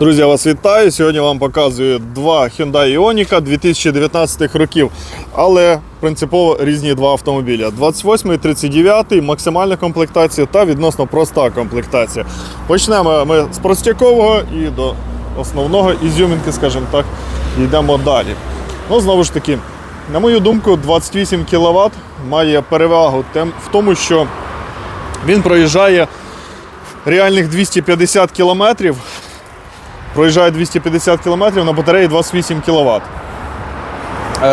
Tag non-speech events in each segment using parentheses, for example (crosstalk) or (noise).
Друзі, я вас вітаю. Сьогодні вам показую два Hyundai Ioniq 2019 років, але принципово різні два автомобіля. 28 і 39 максимальна комплектація та відносно проста комплектація. Почнемо ми з простякового і до основного ізюмінки, скажімо так, йдемо далі. Ну, знову ж таки, на мою думку, 28 кВт має перевагу в тому, що він проїжджає реальних 250 кілометрів проїжджає 250 км на батареї 28 кВт.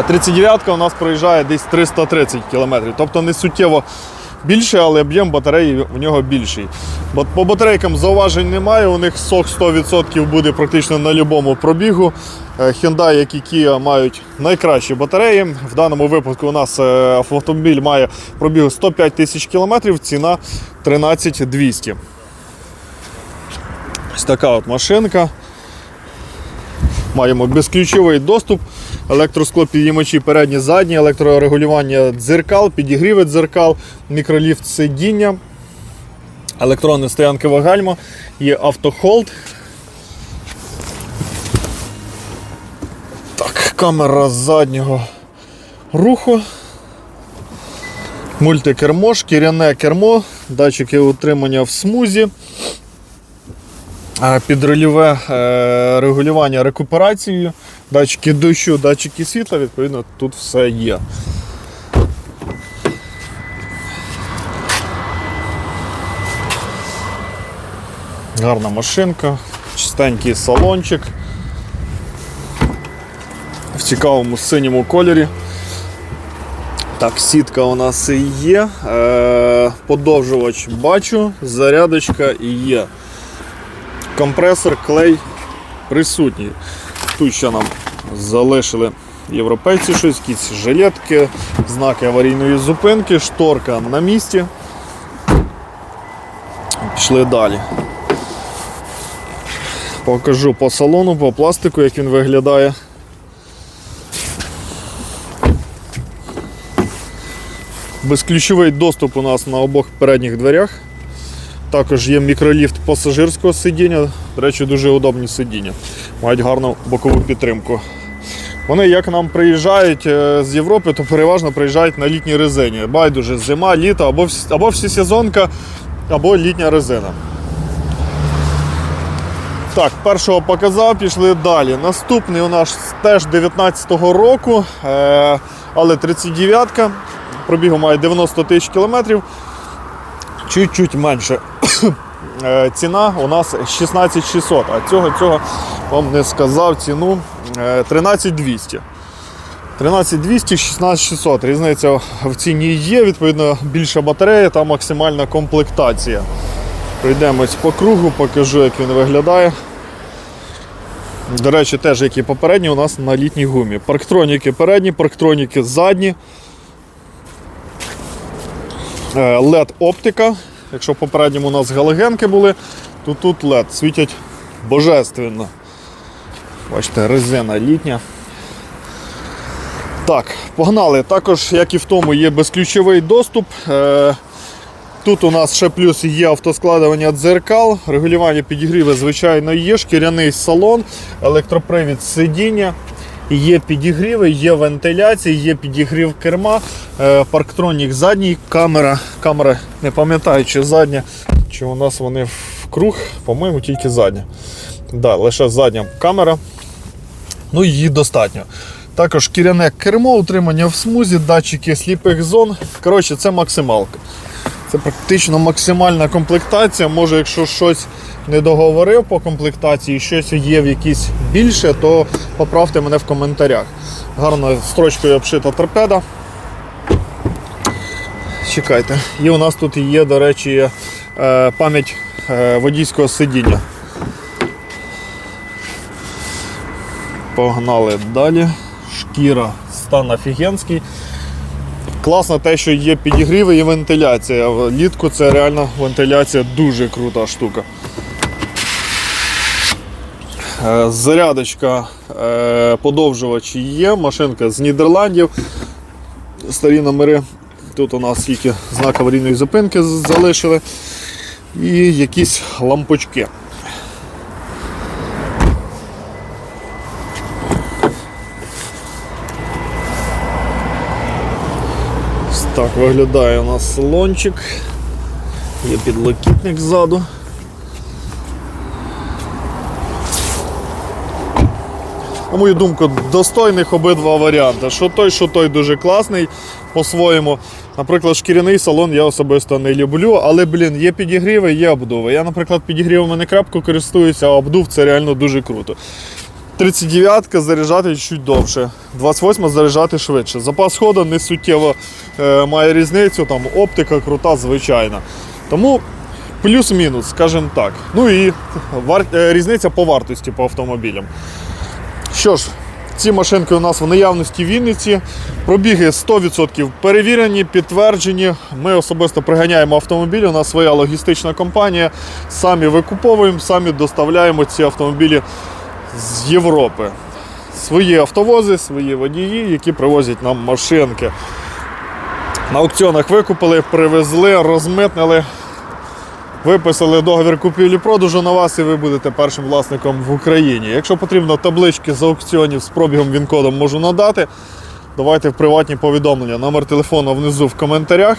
39 у нас проїжджає десь 330 км, тобто не суттєво більше, але об'єм батареї у нього більший. По батарейкам зауважень немає, у них сок 100% буде практично на будь-якому пробігу. Е, Hyundai, як і Kia, мають найкращі батареї. В даному випадку у нас е, автомобіль має пробігу 105 тисяч кілометрів, ціна 13 200. Ось така от машинка. Маємо безключовий доступ, електросклопідіймачі передні, задні, електрорегулювання дзеркал, підігріви дзеркал, мікроліфт сидіння, електронне стоянкове гальмо, є автохолд. Так, камера заднього руху. Мультикермо, шкіряне кермо, датчики утримання в смузі. Е, Підрульове е, регулювання рекуперацією, датчики дощу, датчики світла, відповідно, тут все є. Гарна машинка, чистенький салончик. В цікавому синьому кольорі. Так, сітка у нас і є. Е, подовжувач бачу, зарядочка і є компресор, клей присутній. Тут ще нам залишили європейці щось, якісь жилетки, знаки аварійної зупинки, шторка на місці. Пішли далі. Покажу по салону, по пластику, як він виглядає. Безключовий доступ у нас на обох передніх дверях. Також є мікроліфт пасажирського сидіння. До речі, дуже удобні сидіння. Мають гарну бокову підтримку. Вони, як нам приїжджають е, з Європи, то переважно приїжджають на літній резині. Байдуже, зима, літо, або, або всесезонка, або літня резина. Так, першого показав, пішли далі. Наступний у нас теж 19-го року, е, але 39-ка. Пробігу має 90 тисяч кілометрів. Чуть-чуть менше. (coughs) Е, Ціна у нас 16600, а цього цього вам не сказав ціну е, 13200. 13200, 16600. Різниця в ціні є, відповідно, більша батарея та максимальна комплектація. Пройдемось по кругу, покажу, як він виглядає. До речі, теж як і попередні, у нас на літній гумі. Парктроніки передні, парктроніки задні. Е, LED оптика. Якщо в попередньому у нас галогенки були, то тут LED світять божественно. Бачите, резина літня. Так, погнали. Також, як і в тому, є безключовий доступ. Е, Тут у нас ще плюс є автоскладування дзеркал, регулювання підігріву, звичайно, є, шкіряний салон, електропривід сидіння. Є підігріви, є вентиляція, є підігрів керма, е, парктронік задній, камера. Камера, не пам'ятаю, чи задня, чи у нас вони в круг, по-моєму, тільки задня. Да, лише задня камера. Ну, її достатньо. Також шкіряне кермо, утримання в смузі, датчики сліпих зон. Коротше, це максималка. Це практично максимальна комплектація. Може, якщо щось не договорив по комплектації, щось є в якісь більше, то поправте мене в коментарях. Гарною строчкою обшита торпеда. Чекайте. І у нас тут є, до речі, е, пам'ять е, водійського сидіння. Погнали далі. Шкіра, стан офігенський. Класно те, що є підігріви і вентиляція. Влітку це реально вентиляція дуже крута штука. Е, Зарядочка, е, подовжувач є, машинка з Нідерландів. Старі номери. Тут у нас тільки знак аварійної зупинки залишили. І якісь лампочки. Так виглядає у нас салончик. Є підлокітник ззаду. На мою думку, достойних обидва варіанти. Що той, що той дуже класний по-своєму. Наприклад, шкіряний салон я особисто не люблю, але, блін, є підігріви, є обдуви. Я, наприклад, підігрівами не крапко користуюся, а обдув це реально дуже круто. 39-ка заряджати чуть довше, 28 заряджати швидше. Запас ходу не суттєво е, має різницю, там оптика крута, звичайна. Тому плюс-мінус, скажімо так. Ну і вар... е, різниця по вартості по автомобілям. Що ж, ці машинки у нас в наявності в Вінниці. Пробіги 100% перевірені, підтверджені. Ми особисто приганяємо автомобілі. У нас своя логістична компанія. Самі викуповуємо, самі доставляємо ці автомобілі з Європи. Свої автовози, свої водії, які привозять нам машинки. На аукціонах викупили, привезли, розмитнили, виписали договір купівлі-продажу на вас, і ви будете першим власником в Україні. Якщо потрібно таблички з аукціонів з пробігом він-кодом можу надати. Давайте в приватні повідомлення. Номер телефону внизу в коментарях.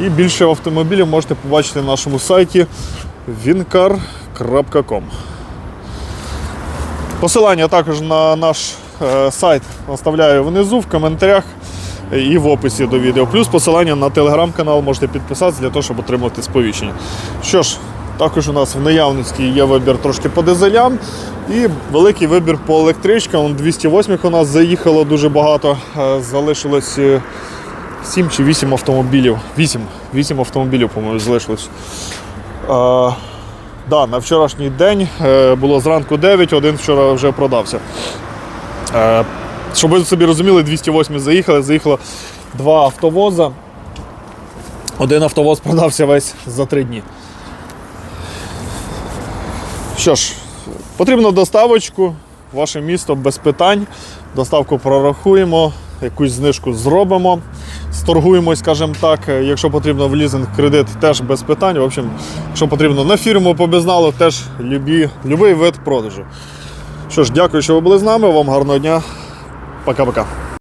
І більше автомобілів можете побачити на нашому сайті vincar.com. Посилання також на наш е, сайт оставляю внизу в коментарях і в описі до відео. Плюс посилання на телеграм-канал можете підписатися для того, щоб отримати сповіщення. Що ж, також у нас в наявності є вибір трошки по дизелям і великий вибір по електричкам. Вон 208 у нас заїхало дуже багато. Е, Залишилось 7 чи 8 автомобілів. 8, 8 автомобілів, по-моєму, залишилось. Да, на вчорашній день е, було зранку 9, один вчора вже продався. Е, Щоб ви собі розуміли, 208 заїхали, заїхало два автовоза. Один автовоз продався весь за три дні. Що ж, потрібно доставочку, ваше місто без питань. Доставку прорахуємо, якусь знижку зробимо, сторгуємось, скажімо так. Якщо потрібно в лізинг кредит, теж без питань. В общем, якщо потрібно на фірму по безналу, теж любі, любий вид продажу. Що ж, дякую, що ви були з нами. Вам гарного дня. Пока-пока.